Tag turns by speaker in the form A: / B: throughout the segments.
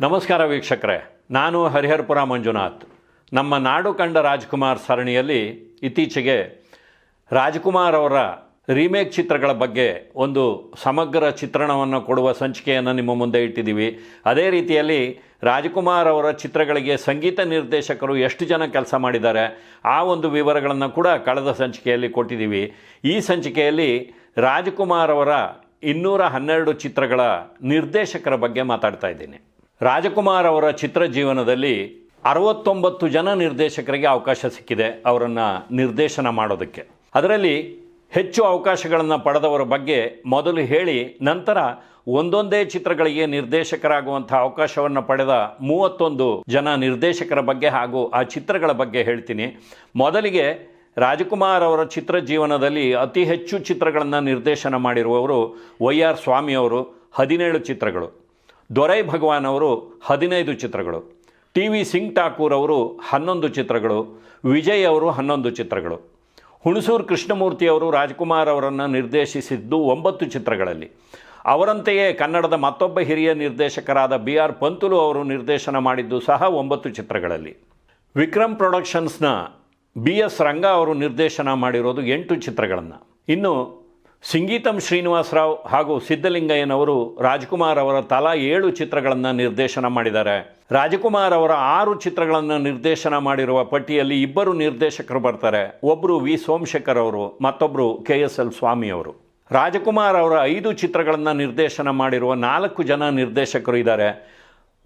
A: ನಮಸ್ಕಾರ ವೀಕ್ಷಕರೇ, ನಾನು ಹರಿಹರಪುರ ಮಂಜುನಾಥ್. ನಮ್ಮ ನಾಡು ಕಂಡ ರಾಜ್ಕುಮಾರ್ ಸರಣಿಯಲ್ಲಿ ಇತ್ತೀಚೆಗೆ ರಾಜ್ಕುಮಾರ್ ಅವರ ರೀಮೇಕ್ ಚಿತ್ರಗಳ ಬಗ್ಗೆ ಒಂದು ಸಮಗ್ರ ಚಿತ್ರಣವನ್ನು ಕೊಡುವ ಸಂಚಿಕೆಯನ್ನು ನಿಮ್ಮ ಮುಂದೆ ಇಟ್ಟಿದ್ದೀವಿ. ಅದೇ ರೀತಿಯಲ್ಲಿ ರಾಜ್ಕುಮಾರ್ ಅವರ ಚಿತ್ರಗಳಿಗೆ ಸಂಗೀತ ನಿರ್ದೇಶಕರು ಎಷ್ಟು ಜನ ಕೆಲಸ ಮಾಡಿದ್ದಾರೆ, ಆ ಒಂದು ವಿವರಗಳನ್ನು ಕೂಡ ಕಳೆದ ಸಂಚಿಕೆಯಲ್ಲಿ ಕೊಟ್ಟಿದ್ದೀವಿ. ಈ ಸಂಚಿಕೆಯಲ್ಲಿ ರಾಜ್ಕುಮಾರ್ ಅವರ ಇನ್ನೂರ ಹನ್ನೆರಡು ಚಿತ್ರಗಳ ನಿರ್ದೇಶಕರ ಬಗ್ಗೆ ಮಾತಾಡ್ತಾ ಇದ್ದೀನಿ. ರಾಜಕುಮಾರ್ ಅವರ ಚಿತ್ರ ಜೀವನದಲ್ಲಿ ಅರವತ್ತೊಂಬತ್ತು ಜನ ನಿರ್ದೇಶಕರಿಗೆ ಅವಕಾಶ ಸಿಕ್ಕಿದೆ ಅವರನ್ನು ನಿರ್ದೇಶನ ಮಾಡೋದಕ್ಕೆ. ಅದರಲ್ಲಿ ಹೆಚ್ಚು ಅವಕಾಶಗಳನ್ನು ಪಡೆದವರ ಬಗ್ಗೆ ಮೊದಲು ಹೇಳಿ, ನಂತರ ಒಂದೊಂದೇ ಚಿತ್ರಗಳಿಗೆ ನಿರ್ದೇಶಕರಾಗುವಂಥ ಅವಕಾಶವನ್ನು ಪಡೆದ ಮೂವತ್ತೊಂದು ಜನ ನಿರ್ದೇಶಕರ ಬಗ್ಗೆ ಹಾಗೂ ಆ ಚಿತ್ರಗಳ ಬಗ್ಗೆ ಹೇಳ್ತೀನಿ. ಮೊದಲಿಗೆ ರಾಜಕುಮಾರ್ ಅವರ ಚಿತ್ರ ಜೀವನದಲ್ಲಿ ಅತಿ ಹೆಚ್ಚು ಚಿತ್ರಗಳನ್ನು ನಿರ್ದೇಶನ ಮಾಡಿರುವವರು ವೈ ಆರ್ ಸ್ವಾಮಿಯವರು ಹದಿನೇಳು ಚಿತ್ರಗಳು. ದೊರೈ ಭಗವಾನ್ ಅವರು ಹದಿನೈದು ಚಿತ್ರಗಳು. ಟಿ ವಿ ಸಿಂಗ್ ಠಾಕೂರ್ ಅವರು ಹನ್ನೊಂದು ಚಿತ್ರಗಳು. ವಿಜಯ್ ಅವರು ಹನ್ನೊಂದು ಚಿತ್ರಗಳು. ಹುಣಸೂರು ಕೃಷ್ಣಮೂರ್ತಿ ಅವರು ರಾಜ್ಕುಮಾರ್ ಅವರನ್ನು ನಿರ್ದೇಶಿಸಿದ್ದು ಒಂಬತ್ತು ಚಿತ್ರಗಳಲ್ಲಿ. ಅವರಂತೆಯೇ ಕನ್ನಡದ ಮತ್ತೊಬ್ಬ ಹಿರಿಯ ನಿರ್ದೇಶಕರಾದ ಬಿ ಆರ್ ಪಂತುಲು ಅವರು ನಿರ್ದೇಶನ ಮಾಡಿದ್ದು ಸಹ ಒಂಬತ್ತು ಚಿತ್ರಗಳಲ್ಲಿ. ವಿಕ್ರಮ್ ಪ್ರೊಡಕ್ಷನ್ಸ್ನ ಬಿ ಎಸ್ ರಂಗ ಅವರು ನಿರ್ದೇಶನ ಮಾಡಿರೋದು ಎಂಟು ಚಿತ್ರಗಳನ್ನು. ಇನ್ನು ಸಿಂಗೀತಂ ಶ್ರೀನಿವಾಸರಾವ್ ಹಾಗೂ ಸಿದ್ದಲಿಂಗಯ್ಯನವರು ರಾಜ್ಕುಮಾರ್ ಅವರ ತಲಾ ಏಳು ಚಿತ್ರಗಳನ್ನು ನಿರ್ದೇಶನ ಮಾಡಿದ್ದಾರೆ. ರಾಜಕುಮಾರ್ ಅವರ ಆರು ಚಿತ್ರಗಳನ್ನು ನಿರ್ದೇಶನ ಮಾಡಿರುವ ಪಟ್ಟಿಯಲ್ಲಿ ಇಬ್ಬರು ನಿರ್ದೇಶಕರು ಬರ್ತಾರೆ. ಒಬ್ಬರು ವಿ. ಸೋಮಶೇಖರ್ ಅವರು ಮತ್ತೊಬ್ಬರು ಕೆ ಎಸ್ ಎಲ್ ಸ್ವಾಮಿ ಅವರು. ರಾಜಕುಮಾರ್ ಅವರ ಐದು ಚಿತ್ರಗಳನ್ನು ನಿರ್ದೇಶನ ಮಾಡಿರುವ ನಾಲ್ಕು ಜನ ನಿರ್ದೇಶಕರು ಇದ್ದಾರೆ.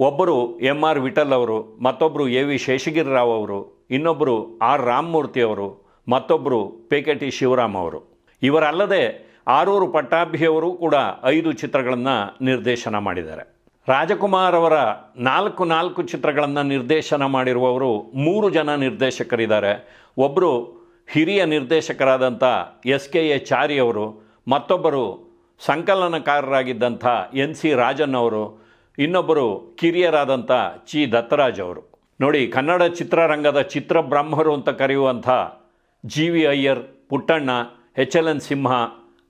A: ಒಬ್ಬರು ಎಂ ಆರ್ ವಿಠಲ್ ಅವರು ಮತ್ತೊಬ್ಬರು ಎ ವಿ ಶೇಷಗಿರಿರಾವ್ ಅವರು ಇನ್ನೊಬ್ಬರು ಆರ್. ರಾಮಮೂರ್ತಿ ಅವರು ಮತ್ತೊಬ್ಬರು ಪೇಕೆಟಿ ಶಿವರಾಮ್ ಅವರು. ಇವರಲ್ಲದೆ ಆರೂರು ಪಟ್ಟಾಭಿಯವರು ಕೂಡ ಐದು ಚಿತ್ರಗಳನ್ನು ನಿರ್ದೇಶನ ಮಾಡಿದ್ದಾರೆ. ರಾಜಕುಮಾರ್ ಅವರ ನಾಲ್ಕು ನಾಲ್ಕು ಚಿತ್ರಗಳನ್ನು ನಿರ್ದೇಶನ ಮಾಡಿರುವವರು ಮೂರು ಜನ ನಿರ್ದೇಶಕರಿದ್ದಾರೆ. ಒಬ್ಬರು ಹಿರಿಯ ನಿರ್ದೇಶಕರಾದಂಥ ಎಸ್ ಕೆ ಎ ಚಾರಿ ಅವರು, ಮತ್ತೊಬ್ಬರು ಸಂಕಲನಕಾರರಾಗಿದ್ದಂಥ ಎನ್ ಸಿ ರಾಜನ್ ಅವರು, ಇನ್ನೊಬ್ಬರು ಕಿರಿಯರಾದಂಥ ಚಿ ದತ್ತರಾಜ್ ಅವರು. ನೋಡಿ, ಕನ್ನಡ ಚಿತ್ರರಂಗದ ಚಿತ್ರ ಬ್ರಹ್ಮರು ಅಂತ ಕರೆಯುವಂಥ G V Iyer, Puttanna, H L N Simha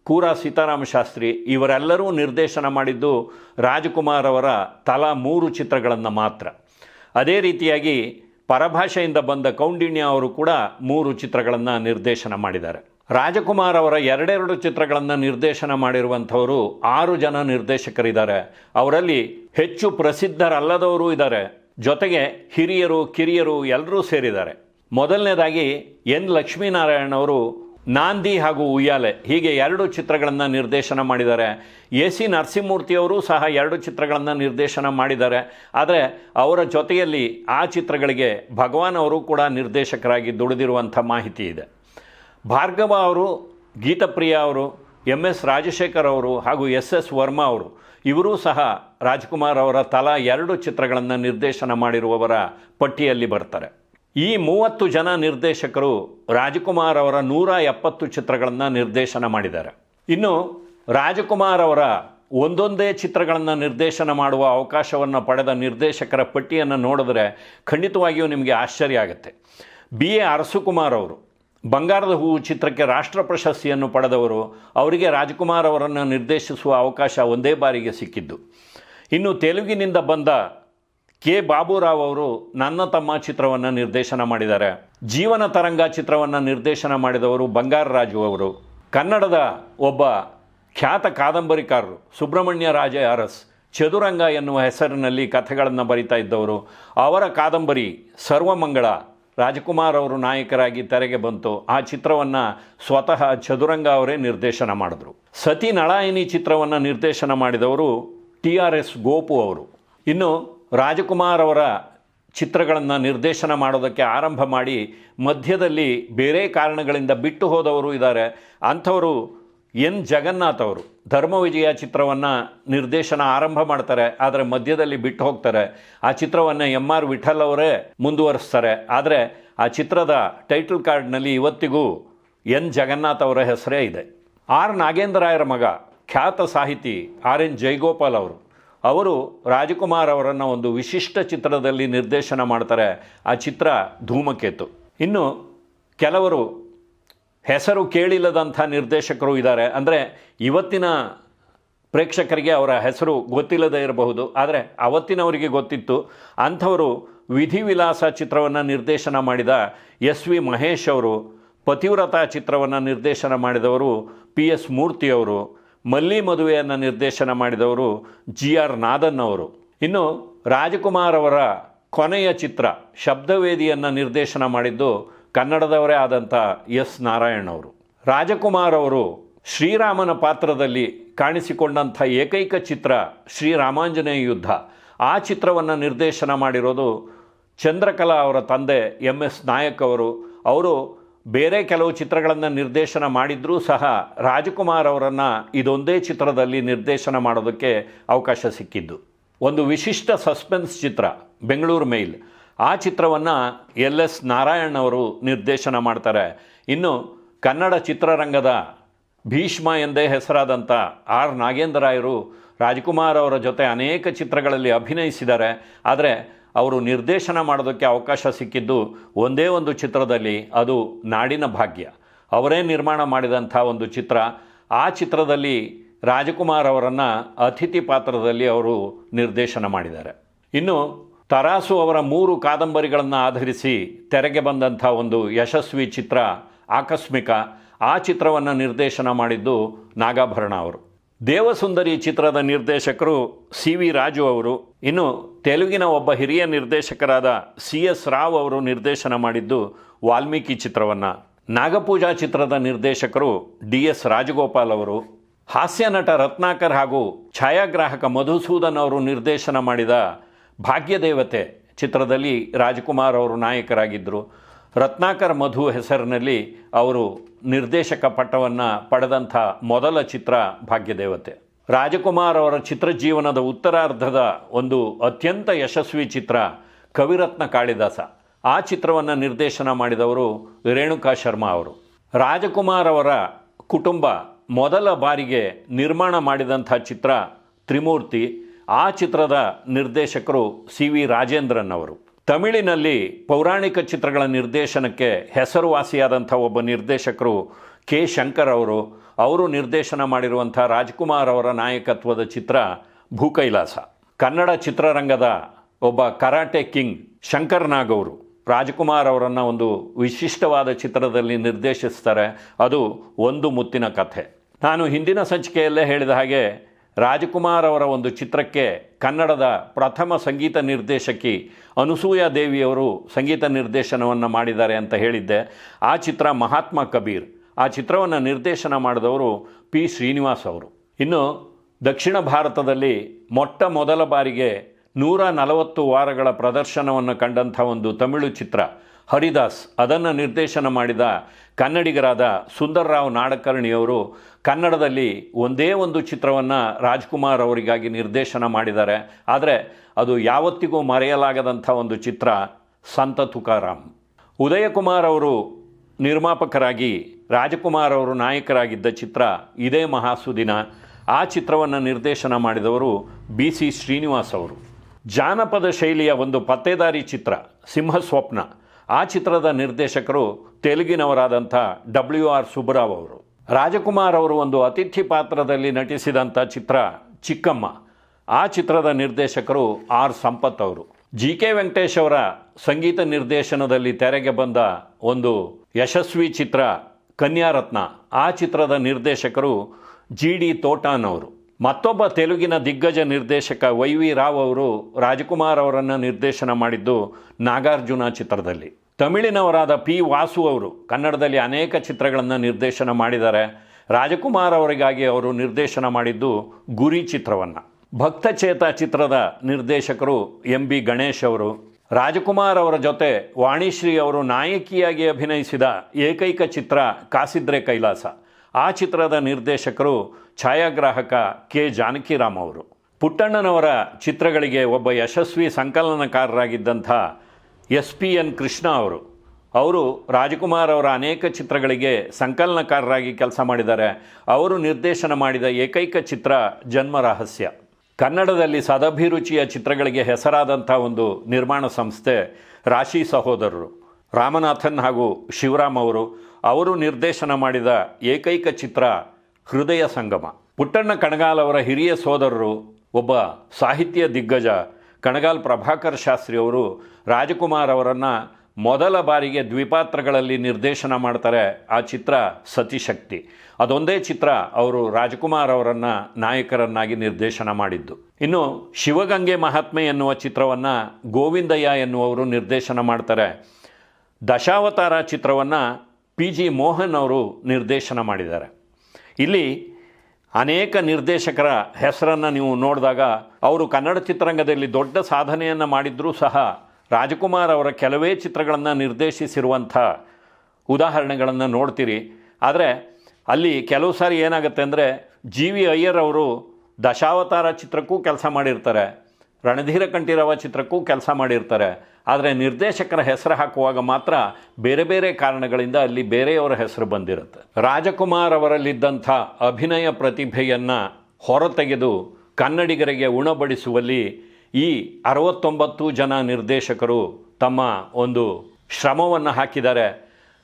A: Kura Seetharama Shastri ಇವರೆಲ್ಲರೂ ನಿರ್ದೇಶನ ಮಾಡಿದ್ದು ರಾಜಕುಮಾರ್ ಅವರ ತಲಾ ಮೂರು ಚಿತ್ರಗಳನ್ನು ಮಾತ್ರ. ಅದೇ ರೀತಿಯಾಗಿ ಪರಭಾಷೆಯಿಂದ ಬಂದ ಕೌಂಡಿಣ್ಯ ಅವರು ಕೂಡ ಮೂರು ಚಿತ್ರಗಳನ್ನು ನಿರ್ದೇಶನ ಮಾಡಿದ್ದಾರೆ. ರಾಜಕುಮಾರ್ ಅವರ ಎರಡೆರಡು ಚಿತ್ರಗಳನ್ನು ನಿರ್ದೇಶನ ಮಾಡಿರುವಂಥವರು ಆರು ಜನ ನಿರ್ದೇಶಕರಿದ್ದಾರೆ. ಅವರಲ್ಲಿ ಹೆಚ್ಚು ಪ್ರಸಿದ್ಧರಲ್ಲದವರು ಇದ್ದಾರೆ. ಜೊತೆಗೆ ಹಿರಿಯರು, ಕಿರಿಯರು ಎಲ್ಲರೂ ಸೇರಿದ್ದಾರೆ. ಮೊದಲನೇದಾಗಿ ಎನ್ ಲಕ್ಷ್ಮೀನಾರಾಯಣ್ ಅವರು ನಾಂದಿ ಹಾಗೂ ಉಯ್ಯಾಲೆ ಹೀಗೆ ಎರಡು ಚಿತ್ರಗಳನ್ನು ನಿರ್ದೇಶನ ಮಾಡಿದ್ದಾರೆ. ಎ ಸಿ ನರಸಿಂಹಮೂರ್ತಿಯವರು ಸಹ ಎರಡು ಚಿತ್ರಗಳನ್ನು ನಿರ್ದೇಶನ ಮಾಡಿದ್ದಾರೆ. ಆದರೆ ಅವರ ಜೊತೆಯಲ್ಲಿ ಆ ಚಿತ್ರಗಳಿಗೆ ಭಗವಾನ್ ಅವರು ಕೂಡ ನಿರ್ದೇಶಕರಾಗಿ ದುಡಿದಿರುವಂಥ ಮಾಹಿತಿ ಇದೆ. ಭಾರ್ಗವ ಅವರು, ಗೀತಪ್ರಿಯ ಅವರು ಎಂ ಎಸ್ ರಾಜಶೇಖರ್ ಅವರು ಹಾಗೂ ಎಸ್ ಎಸ್ ವರ್ಮಾ ಅವರು ಇವರೂ ಸಹ ರಾಜ್ಕುಮಾರ್ ಅವರ ತಲಾ ಎರಡು ಚಿತ್ರಗಳನ್ನು ನಿರ್ದೇಶನ ಮಾಡಿರುವವರ ಪಟ್ಟಿಯಲ್ಲಿ ಬರ್ತಾರೆ. ಈ ಮೂವತ್ತು ಜನ ನಿರ್ದೇಶಕರು ರಾಜಕುಮಾರ್ ಅವರ ನೂರ ಎಪ್ಪತ್ತು ಚಿತ್ರಗಳನ್ನು ನಿರ್ದೇಶನ ಮಾಡಿದ್ದಾರೆ. ಇನ್ನು ರಾಜಕುಮಾರ್ ಅವರ ಒಂದೊಂದೇ ಚಿತ್ರಗಳನ್ನು ನಿರ್ದೇಶನ ಮಾಡುವ ಅವಕಾಶವನ್ನು ಪಡೆದ ನಿರ್ದೇಶಕರ ಪಟ್ಟಿಯನ್ನು ನೋಡಿದ್ರೆ ಖಂಡಿತವಾಗಿಯೂ ನಿಮಗೆ ಆಶ್ಚರ್ಯ ಆಗುತ್ತೆ. ಬಿ ಎ ಅರಸುಕುಮಾರ್ ಅವರು, ಬಂಗಾರದ ಹೂವು ಚಿತ್ರಕ್ಕೆ ರಾಷ್ಟ್ರ ಪ್ರಶಸ್ತಿಯನ್ನು ಪಡೆದವರು, ಅವರಿಗೆ ರಾಜಕುಮಾರ್ ಅವರನ್ನು ನಿರ್ದೇಶಿಸುವ ಅವಕಾಶ ಒಂದೇ ಬಾರಿಗೆ ಸಿಕ್ಕಿದ್ದು. ಇನ್ನು ತೆಲುಗಿನಿಂದ ಬಂದ ಕೆ ಬಾಬುರಾವ್ ಅವರು ನನ್ನ ತಮ್ಮ ಚಿತ್ರವನ್ನು ನಿರ್ದೇಶನ ಮಾಡಿದ್ದಾರೆ. ಜೀವನ ತರಂಗ ಚಿತ್ರವನ್ನು ನಿರ್ದೇಶನ ಮಾಡಿದವರು ಬಂಗಾರರಾಜು ಅವರು. ಕನ್ನಡದ ಒಬ್ಬ ಖ್ಯಾತ ಕಾದಂಬರಿಕಾರರು ಸುಬ್ರಹ್ಮಣ್ಯ ರಾಜ ಅರಸ್, ಚದುರಂಗ ಎನ್ನುವ ಹೆಸರಿನಲ್ಲಿ ಕಥೆಗಳನ್ನು ಬರಿತಾ ಇದ್ದವರು. ಅವರ ಕಾದಂಬರಿ ಸರ್ವಮಂಗಳ ರಾಜಕುಮಾರ್ ಅವರು ನಾಯಕರಾಗಿ ತೆರೆಗೆ ಬಂತು. ಆ ಚಿತ್ರವನ್ನು ಸ್ವತಃ ಚದುರಂಗ ಅವರೇ ನಿರ್ದೇಶನ ಮಾಡಿದ್ರು. ಸತಿ ನಳಾಯಿನಿ ಚಿತ್ರವನ್ನು ನಿರ್ದೇಶನ ಮಾಡಿದವರು ಟಿ ಆರ್ ಎಸ್ ಗೋಪು ಅವರು. ಇನ್ನು ರಾಜಕುಮಾರ್ ಅವರ ಚಿತ್ರಗಳನ್ನು ನಿರ್ದೇಶನ ಮಾಡೋದಕ್ಕೆ ಆರಂಭ ಮಾಡಿ ಮಧ್ಯದಲ್ಲಿ ಬೇರೆ ಕಾರಣಗಳಿಂದ ಬಿಟ್ಟು ಹೋದವರು ಇದ್ದಾರೆ. ಅಂಥವರು ಎನ್. ಜಗನ್ನಾಥ್ ಅವರು ಧರ್ಮ ವಿಜಯ ಚಿತ್ರವನ್ನು ನಿರ್ದೇಶನ ಆರಂಭ ಮಾಡ್ತಾರೆ, ಆದರೆ ಮಧ್ಯದಲ್ಲಿ ಬಿಟ್ಟು ಹೋಗ್ತಾರೆ. ಆ ಚಿತ್ರವನ್ನು ಎಂ ಆರ್. ವಿಠಲ್ ಅವರೇ ಮುಂದುವರಿಸ್ತಾರೆ. ಆದರೆ ಆ ಚಿತ್ರದ ಟೈಟಲ್ ಕಾರ್ಡ್ನಲ್ಲಿ ಇವತ್ತಿಗೂ ಎನ್. ಜಗನ್ನಾಥ್ ಅವರ ಹೆಸರೇ ಇದೆ. ಆರ್. ನಾಗೇಂದ್ರಾಯರ ಮಗ ಖ್ಯಾತ ಸಾಹಿತಿ ಆರ್. ಎನ್. ಜೈಗೋಪಾಲ್ ಅವರು ಅವರು ರಾಜಕುಮಾರ್ ಅವರನ್ನು ಒಂದು ವಿಶಿಷ್ಟ ಚಿತ್ರದಲ್ಲಿ ನಿರ್ದೇಶನ ಮಾಡ್ತಾರೆ. ಆ ಚಿತ್ರ ಧೂಮಕೇತು. ಇನ್ನು ಕೆಲವರು ಹೆಸರು ಕೇಳಿಲ್ಲದಂಥ ನಿರ್ದೇಶಕರು ಇದ್ದಾರೆ. ಅಂದರೆ ಇವತ್ತಿನ ಪ್ರೇಕ್ಷಕರಿಗೆ ಅವರ ಹೆಸರು ಗೊತ್ತಿಲ್ಲದೇ ಇರಬಹುದು. ಆದರೆ ಅವತ್ತಿನವರಿಗೆ ಗೊತ್ತಿತ್ತು. ಅಂಥವರು ವಿಧಿವಿಲಾಸ ಚಿತ್ರವನ್ನು ನಿರ್ದೇಶನ ಮಾಡಿದ ಎಸ್ ವಿ ಮಹೇಶ್ ಅವರು, ಪತಿವ್ರತ ಚಿತ್ರವನ್ನು ನಿರ್ದೇಶನ ಮಾಡಿದವರು ಪಿ ಎಸ್ ಮೂರ್ತಿಯವರು ಮಲ್ಲಿ ಮದುವೆಯನ್ನು ನಿರ್ದೇಶನ ಮಾಡಿದವರು ಜಿ ಆರ್ ನಾದನ್ ಅವರು. ಇನ್ನು ರಾಜಕುಮಾರ್ ಅವರ ಕೊನೆಯ ಚಿತ್ರ ಶಬ್ದವೇದಿಯನ್ನು ನಿರ್ದೇಶನ ಮಾಡಿದ್ದು ಕನ್ನಡದವರೇ ಆದಂಥ ಎಸ್ ನಾರಾಯಣ್ ಅವರು. ರಾಜಕುಮಾರ್ ಅವರು ಶ್ರೀರಾಮನ ಪಾತ್ರದಲ್ಲಿ ಕಾಣಿಸಿಕೊಂಡಂಥ ಏಕೈಕ ಚಿತ್ರ ಶ್ರೀರಾಮಾಂಜನೇಯ ಯುದ್ಧ. ಆ ಚಿತ್ರವನ್ನು ನಿರ್ದೇಶನ ಮಾಡಿರೋದು ಚಂದ್ರಕಲಾ ಅವರ ತಂದೆ ಎಂ ಎಸ್ ನಾಯಕ್ ಅವರು. ಅವರು ಬೇರೆ ಕೆಲವು ಚಿತ್ರಗಳನ್ನು ನಿರ್ದೇಶನ ಮಾಡಿದ್ರೂ ಸಹ ರಾಜಕುಮಾರ್ ಅವರನ್ನು ಇದೊಂದೇ ಚಿತ್ರದಲ್ಲಿ ನಿರ್ದೇಶನ ಮಾಡೋದಕ್ಕೆ ಅವಕಾಶ ಸಿಕ್ಕಿದ್ದು. ಒಂದು ವಿಶಿಷ್ಟ ಸಸ್ಪೆನ್ಸ್ ಚಿತ್ರ, ಬೆಂಗಳೂರು ಮೇಲ್. ಆ ಚಿತ್ರವನ್ನು ಎಲ್ ಎಸ್ ನಾರಾಯಣ್ ಅವರು ನಿರ್ದೇಶನ ಮಾಡ್ತಾರೆ. ಇನ್ನು ಕನ್ನಡ ಚಿತ್ರರಂಗದ ಭೀಷ್ಮ ಎಂದೇ ಹೆಸರಾದಂಥ ಆರ್ ನಾಗೇಂದ್ರರಾಯರು ರಾಜ್ಕುಮಾರ್ ಅವರ ಜೊತೆ ಅನೇಕ ಚಿತ್ರಗಳಲ್ಲಿ ಅಭಿನಯಿಸಿದ್ದಾರೆ. ಆದರೆ ಅವರು ನಿರ್ದೇಶನ ಮಾಡೋದಕ್ಕೆ ಅವಕಾಶ ಸಿಕ್ಕಿದ್ದು ಒಂದೇ ಒಂದು ಚಿತ್ರದಲ್ಲಿ, ಅದು ನಾಡಿನ ಭಾಗ್ಯ. ಅವರೇ ನಿರ್ಮಾಣ ಮಾಡಿದಂಥ ಒಂದು ಚಿತ್ರ. ಆ ಚಿತ್ರದಲ್ಲಿ ರಾಜಕುಮಾರ್ ಅವರನ್ನು ಅತಿಥಿ ಪಾತ್ರದಲ್ಲಿ ಅವರು ನಿರ್ದೇಶನ ಮಾಡಿದ್ದಾರೆ. ಇನ್ನು ತರಾಸು ಅವರ ಮೂರು ಕಾದಂಬರಿಗಳನ್ನು ಆಧರಿಸಿ ತೆರೆಗೆ ಬಂದಂಥ ಒಂದು ಯಶಸ್ವಿ ಚಿತ್ರ ಆಕಸ್ಮಿಕ, ಆ ಚಿತ್ರವನ್ನು ನಿರ್ದೇಶನ ಮಾಡಿದ್ದು ನಾಗಾಭರಣ ಅವರು. ದೇವಸುಂದರಿ ಚಿತ್ರದ ನಿರ್ದೇಶಕರು ಸಿ ವಿ ರಾಜು ಅವರು, ಇನ್ನು ತೆಲುಗಿನ ಒಬ್ಬ ಹಿರಿಯ ನಿರ್ದೇಶಕರಾದ ಸಿ ಎಸ್ ರಾವ್ ಅವರು ನಿರ್ದೇಶನ ಮಾಡಿದ್ದು ವಾಲ್ಮೀಕಿ ಚಿತ್ರವನ್ನು. ನಾಗಪೂಜಾ ಚಿತ್ರದ ನಿರ್ದೇಶಕರು ಡಿ ಎಸ್ ರಾಜಗೋಪಾಲ್ ಅವರು, ಹಾಸ್ಯ ನಟ ರತ್ನಾಕರ್ ಹಾಗೂ ಛಾಯಾಗ್ರಾಹಕ ಮಧುಸೂದನ್ ಅವರು ನಿರ್ದೇಶನ ಮಾಡಿದ ಭಾಗ್ಯದೇವತೆ ಚಿತ್ರದಲ್ಲಿ ರಾಜ್ಕುಮಾರ್ ಅವರು ನಾಯಕರಾಗಿದ್ದರು ರತ್ನಾಕರ್ ಮಧು ಹೆಸರಿನಲ್ಲಿ ಅವರು ನಿರ್ದೇಶಕ ಪಟ್ಟವನ್ನು ಪಡೆದಂಥ ಮೊದಲ ಚಿತ್ರ ಭಾಗ್ಯದೇವತೆ. ರಾಜಕುಮಾರ್ ಅವರ ಚಿತ್ರಜೀವನದ ಉತ್ತರಾರ್ಧದ ಒಂದು ಅತ್ಯಂತ ಯಶಸ್ವಿ ಚಿತ್ರ ಕವಿರತ್ನ ಕಾಳಿದಾಸ. ಆ ಚಿತ್ರವನ್ನು ನಿರ್ದೇಶನ ಮಾಡಿದವರು ರೇಣುಕಾ ಶರ್ಮಾ ಅವರು. ರಾಜಕುಮಾರ್ ಅವರ ಕುಟುಂಬ ಮೊದಲ ಬಾರಿಗೆ ನಿರ್ಮಾಣ ಮಾಡಿದಂಥ ಚಿತ್ರ ತ್ರಿಮೂರ್ತಿ. ಆ ಚಿತ್ರದ ನಿರ್ದೇಶಕರು ಸಿ ವಿ ರಾಜೇಂದ್ರನ್ ಅವರು. ತಮಿಳಿನಲ್ಲಿ ಪೌರಾಣಿಕ ಚಿತ್ರಗಳ ನಿರ್ದೇಶನಕ್ಕೆ ಹೆಸರುವಾಸಿಯಾದಂಥ ಒಬ್ಬ ನಿರ್ದೇಶಕರು ಕೆ. ಶಂಕರ್ ಅವರು. ಅವರು ನಿರ್ದೇಶನ ಮಾಡಿರುವಂಥ ರಾಜ್ಕುಮಾರ್ ಅವರ ನಾಯಕತ್ವದ ಚಿತ್ರ ಭೂಕೈಲಾಸ. ಕನ್ನಡ ಚಿತ್ರರಂಗದ ಒಬ್ಬ ಕರಾಟೆ ಕಿಂಗ್ ಶಂಕರ್ ನಾಗ್ ಅವರು ರಾಜ್ಕುಮಾರ್ ಅವರನ್ನು ಒಂದು ವಿಶಿಷ್ಟವಾದ ಚಿತ್ರದಲ್ಲಿ ನಿರ್ದೇಶಿಸ್ತಾರೆ. ಅದು ಒಂದು ಮುತ್ತಿನ ಕಥೆ. ನಾನು ಹಿಂದಿನ ಸಂಚಿಕೆಯಲ್ಲೇ ಹೇಳಿದ ಹಾಗೆ ರಾಜಕುಮಾರ್ ಅವರ ಒಂದು ಚಿತ್ರಕ್ಕೆ ಕನ್ನಡದ ಪ್ರಥಮ ಸಂಗೀತ ನಿರ್ದೇಶಕಿ ಅನುಸೂಯ ದೇವಿಯವರು ಸಂಗೀತ ನಿರ್ದೇಶನವನ್ನು ಮಾಡಿದ್ದಾರೆ ಅಂತ ಹೇಳಿದ್ದೆ. ಆ ಚಿತ್ರ ಮಹಾತ್ಮ ಕಬೀರ್. ಆ ಚಿತ್ರವನ್ನು ನಿರ್ದೇಶನ ಮಾಡಿದವರು ಪಿ ಶ್ರೀನಿವಾಸ್ ಅವರು. ಇನ್ನು ದಕ್ಷಿಣ ಭಾರತದಲ್ಲಿ ಮೊಟ್ಟ ಮೊದಲ ಬಾರಿಗೆ ನೂರ ನಲವತ್ತು ವಾರಗಳ ಪ್ರದರ್ಶನವನ್ನು ಕಂಡಂಥ ಒಂದು ತಮಿಳು ಚಿತ್ರ ಹರಿದಾಸ್ ಅದನ್ನು ನಿರ್ದೇಶನ ಮಾಡಿದ ಕನ್ನಡಿಗರಾದ ಸುಂದರ್ರಾವ್ ನಾಡಕರ್ಣಿಯವರು ಕನ್ನಡದಲ್ಲಿ ಒಂದೇ ಒಂದು ಚಿತ್ರವನ್ನು ರಾಜ್ಕುಮಾರ್ ಅವರಿಗಾಗಿ ನಿರ್ದೇಶನ ಮಾಡಿದ್ದಾರೆ. ಆದರೆ ಅದು ಯಾವತ್ತಿಗೂ ಮರೆಯಲಾಗದಂಥ ಒಂದು ಚಿತ್ರ ಸಂತ ತುಕಾರಾಮ್. ಉದಯಕುಮಾರ್ ಅವರು ನಿರ್ಮಾಪಕರಾಗಿ, ರಾಜಕುಮಾರ್ ಅವರು ನಾಯಕರಾಗಿದ್ದ ಚಿತ್ರ ಇದೇ ಮಹಾಸುದಿನ. ಆ ಚಿತ್ರವನ್ನು ನಿರ್ದೇಶನ ಮಾಡಿದವರು ಬಿ ಸಿ ಶ್ರೀನಿವಾಸ್ ಅವರು. ಜಾನಪದ ಶೈಲಿಯ ಒಂದು ಪತ್ತೇದಾರಿ ಚಿತ್ರ, ಸಿಂಹಸ್ವಪ್ನ. ಆ ಚಿತ್ರದ ನಿರ್ದೇಶಕರು ತೆಲುಗಿನವರಾದಂಥ ಡಬ್ಲ್ಯೂ ಆರ್ ಸುಬ್ಬರಾವ್ ಅವರು. ರಾಜಕುಮಾರ್ ಅವರು ಒಂದು ಅತಿಥಿ ಪಾತ್ರದಲ್ಲಿ ನಟಿಸಿದಂಥ ಚಿತ್ರ ಚಿಕ್ಕಮ್ಮ. ಆ ಚಿತ್ರದ ನಿರ್ದೇಶಕರು ಆರ್ ಸಂಪತ್ ಅವರು. ಜಿ ಕೆ ವೆಂಕಟೇಶ್ ಅವರ ಸಂಗೀತ ನಿರ್ದೇಶನದಲ್ಲಿ ತೆರೆಗೆ ಬಂದ ಒಂದು ಯಶಸ್ವಿ ಚಿತ್ರ ಕನ್ಯಾರತ್ನ. ಆ ಚಿತ್ರದ ನಿರ್ದೇಶಕರು ಜಿ ಡಿ ತೋಟಾನ್ ಅವರು. ಮತ್ತೊಬ್ಬ ತೆಲುಗಿನ ದಿಗ್ಗಜ ನಿರ್ದೇಶಕ ವೈ ವಿ ರಾವ್ ಅವರು ರಾಜಕುಮಾರ್ ಅವರನ್ನು ನಿರ್ದೇಶನ ಮಾಡಿದ್ದು ನಾಗಾರ್ಜುನ ಚಿತ್ರದಲ್ಲಿ. ತಮಿಳಿನವರಾದ ಪಿ ವಾಸು ಅವರು ಕನ್ನಡದಲ್ಲಿ ಅನೇಕ ಚಿತ್ರಗಳನ್ನು ನಿರ್ದೇಶನ ಮಾಡಿದ್ದಾರೆ. ರಾಜಕುಮಾರ್ ಅವರಿಗಾಗಿ ಅವರು ನಿರ್ದೇಶನ ಮಾಡಿದ್ದು ಗುರಿ ಚಿತ್ರವನ್ನು. ಭಕ್ತಚೇತ ಚಿತ್ರದ ನಿರ್ದೇಶಕರು ಎಂ ಬಿ ಗಣೇಶ್ ಅವರು. ರಾಜಕುಮಾರ್ ಅವರ ಜೊತೆ ವಾಣಿಶ್ರೀ ಅವರು ನಾಯಕಿಯಾಗಿ ಅಭಿನಯಿಸಿದ ಏಕೈಕ ಚಿತ್ರ ಕಾಸಿದ್ರೆ ಕೈಲಾಸ. ಆ ಚಿತ್ರದ ನಿರ್ದೇಶಕರು ಛಾಯಾಗ್ರಾಹಕ ಕೆ. ಜಾನಕಿರಾಮ್ ಅವರು. ಪುಟ್ಟಣ್ಣನವರ ಚಿತ್ರಗಳಿಗೆ ಒಬ್ಬ ಯಶಸ್ವಿ ಸಂಕಲನಕಾರರಾಗಿದ್ದಂಥ ಎಸ್. ಪಿ. ಎನ್. ಕೃಷ್ಣ ಅವರು. ಅವರು ರಾಜಕುಮಾರ್ ಅವರ ಅನೇಕ ಚಿತ್ರಗಳಿಗೆ ಸಂಕಲನಕಾರರಾಗಿ ಕೆಲಸ ಮಾಡಿದ್ದಾರೆ. ಅವರು ನಿರ್ದೇಶನ ಮಾಡಿದ ಏಕೈಕ ಚಿತ್ರ ಜನ್ಮ ರಹಸ್ಯ. ಕನ್ನಡದಲ್ಲಿ ಸದಭಿರುಚಿಯ ಚಿತ್ರಗಳಿಗೆ ಹೆಸರಾದಂಥ ಒಂದು ನಿರ್ಮಾಣ ಸಂಸ್ಥೆ ರಾಶಿ ಸಹೋದರರು. ರಾಮನಾಥನ್ ಹಾಗೂ ಶಿವರಾಮ್ ಅವರು ಅವರು ನಿರ್ದೇಶನ ಮಾಡಿದ ಏಕೈಕ ಚಿತ್ರ ಹೃದಯ ಸಂಗಮ. ಪುಟ್ಟಣ್ಣ ಕಣಗಾಲ್ ಅವರ ಹಿರಿಯ ಸೋದರರು ಒಬ್ಬ ಸಾಹಿತ್ಯ ದಿಗ್ಗಜ ಕಣಗಾಲ್ ಪ್ರಭಾಕರ್ ಶಾಸ್ತ್ರಿ ಅವರು ರಾಜಕುಮಾರ್ ಅವರನ್ನು ಮೊದಲ ಬಾರಿಗೆ ದ್ವಿಪಾತ್ರಗಳಲ್ಲಿ ನಿರ್ದೇಶನ ಮಾಡ್ತಾರೆ ಆ ಚಿತ್ರ ಸತಿಶಕ್ತಿ. ಅದೊಂದೇ ಚಿತ್ರ ಅವರು ರಾಜಕುಮಾರ್ ಅವರನ್ನು ನಾಯಕರನ್ನಾಗಿ ನಿರ್ದೇಶನ ಮಾಡಿದ್ದು. ಇನ್ನು ಶಿವಗಂಗೆ ಮಹಾತ್ಮೆ ಎನ್ನುವ ಚಿತ್ರವನ್ನು ಗೋವಿಂದಯ್ಯ ಎನ್ನುವರು ನಿರ್ದೇಶನ ಮಾಡ್ತಾರೆ. ದಶಾವತಾರ ಚಿತ್ರವನ್ನು ಪಿ ಜಿ ಮೋಹನ್ ಅವರು ನಿರ್ದೇಶನ ಮಾಡಿದ್ದಾರೆ. ಇಲ್ಲಿ ಅನೇಕ ನಿರ್ದೇಶಕರ ಹೆಸರನ್ನು ನೀವು ನೋಡಿದಾಗ ಅವರು ಕನ್ನಡ ಚಿತ್ರರಂಗದಲ್ಲಿ ದೊಡ್ಡ ಸಾಧನೆಯನ್ನು ಮಾಡಿದ್ರೂ ಸಹ ರಾಜಕುಮಾರ್ ಅವರ ಕೆಲವೇ ಚಿತ್ರಗಳನ್ನು ನಿರ್ದೇಶಿಸಿರುವಂಥ ಉದಾಹರಣೆಗಳನ್ನು ನೋಡ್ತೀರಿ. ಆದರೆ ಅಲ್ಲಿ ಕೆಲವು ಸಾರಿ ಏನಾಗುತ್ತೆ ಅಂದರೆ ಜಿ ವಿ ಅಯ್ಯರ್ ಅವರು ದಶಾವತಾರ ಚಿತ್ರಕ್ಕೂ ಕೆಲಸ ಮಾಡಿರ್ತಾರೆ. ರಣಧೀರ ಕಂಠೀರವ ಚಿತ್ರಕ್ಕೂ ಕೆಲಸ ಮಾಡಿರ್ತಾರೆ. ಆದರೆ ನಿರ್ದೇಶಕರ ಹೆಸರು ಹಾಕುವಾಗ ಮಾತ್ರ ಬೇರೆ ಬೇರೆ ಕಾರಣಗಳಿಂದ ಅಲ್ಲಿ ಬೇರೆಯವರ ಹೆಸರು ಬಂದಿರುತ್ತೆ. ರಾಜಕುಮಾರ್ ಅವರಲ್ಲಿದ್ದಂಥ ಅಭಿನಯ ಪ್ರತಿಭೆಯನ್ನು ಹೊರತೆಗೆದು ಕನ್ನಡಿಗರಿಗೆ ಉಣಬಡಿಸುವಲ್ಲಿ ಈ ಅರವತ್ತೊಂಬತ್ತು ಜನ ನಿರ್ದೇಶಕರು ತಮ್ಮ ಒಂದು ಶ್ರಮವನ್ನು ಹಾಕಿದ್ದಾರೆ.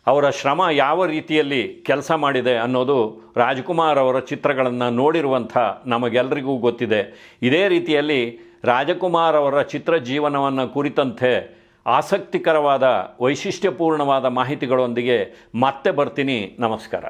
A: ಅವರ ಶ್ರಮ ಯಾವ ರೀತಿಯಲ್ಲಿ ಕೆಲಸ ಮಾಡಿದೆ ಅನ್ನೋದು ರಾಜ್ಕುಮಾರ್ ಅವರ ಚಿತ್ರಗಳನ್ನು ನೋಡಿರುವಂಥ ನಮಗೆಲ್ಲರಿಗೂ ಗೊತ್ತಿದೆ. ಇದೇ ರೀತಿಯಲ್ಲಿ ರಾಜಕುಮಾರ್ ಅವರ ಚಿತ್ರ ಜೀವನವನ್ನು ಕುರಿತಂತೆ ಆಸಕ್ತಿಕರವಾದ ವೈಶಿಷ್ಟ್ಯಪೂರ್ಣವಾದ ಮಾಹಿತಿಗಳೊಂದಿಗೆ ಮತ್ತೆ ಬರ್ತೀನಿ. ನಮಸ್ಕಾರ.